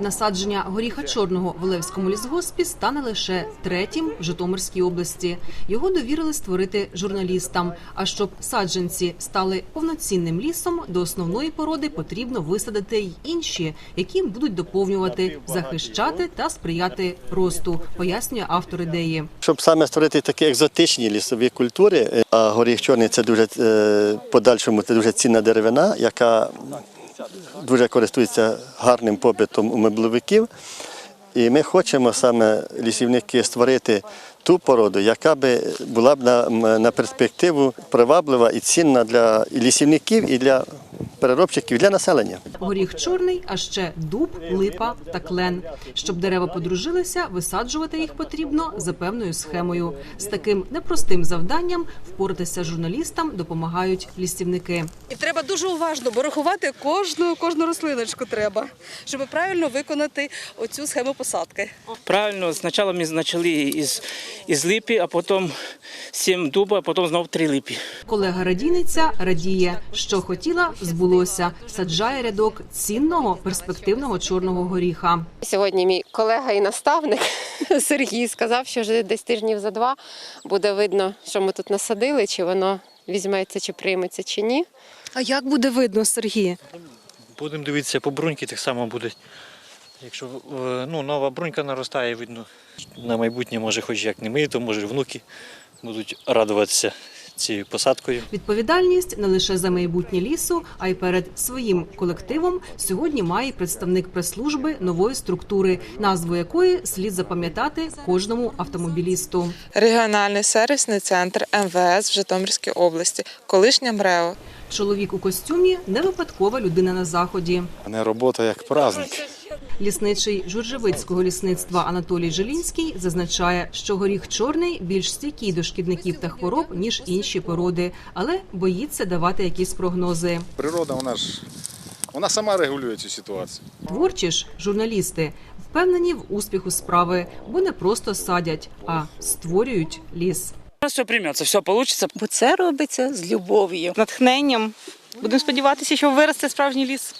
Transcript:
Насадження горіха чорного в Олевському лісгоспі стане лише третім в Житомирській області. Його довірили створити журналістам. А щоб саджанці стали повноцінним лісом, до основної породи потрібно висадити й інші, які будуть доповнювати, захищати та сприяти росту, пояснює автор ідеї. Щоб саме створити такі екзотичні лісові культури, е, а горіх чорний це дуже е, подальшому це дуже цінна деревина, яка дуже користується гарним попитом у мебловиків. І ми хочемо саме лісівники створити ту породу, яка би була б на, на перспективу приваблива і цінна для лісівників, і для переробщиків, і для населення. Горіх чорний, а ще дуб, липа та клен. Щоб дерева подружилися, висаджувати їх потрібно за певною схемою. З таким непростим завданням впоратися журналістам допомагають лісівники. І треба дуже уважно, бо рахувати кожну, кожну рослиночку треба, щоб правильно виконати оцю схему посадки. Правильно, спочатку ми почали із, із липи, а потім сім дуба, а потім знову три липи. Колега радійниця радіє, що хотіла, збулося. Саджає рядок цінного перспективного чорного горіха. Сьогодні мій колега і наставник Сергій сказав, що вже десь тижнів за два буде видно, що ми тут насадили, чи воно візьметься, чи прийметься, чи ні. А як буде видно, Сергій? Будемо дивитися по бруньки, так само буде. Якщо е, ну, нова брунька наростає, видно, на майбутнє, може, хоч як не ми, то може внуки будуть радуватися цією посадкою. Відповідальність не лише за майбутнє лісу, а й перед своїм колективом сьогодні має представник прес-служби нової структури, назву якої слід запам'ятати кожному автомобілісту. Регіональний сервісний центр МВС в Житомирській області, колишня МРЕО. Чоловік у костюмі не випадкова людина на заході. Не робота як праздник. Лісничий журжевицького лісництва Анатолій Жилінський зазначає, що горіх чорний більш стійкий до шкідників та хвороб ніж інші породи, але боїться давати якісь прогнози. Природа, вона ж вона сама регулює цю ситуацію. Творчі ж журналісти впевнені в успіху справи, бо не просто садять, а створюють ліс. Нас все прийметься, все вийде. бо це робиться з любов'ю, натхненням. Будемо сподіватися, що виросте справжній ліс.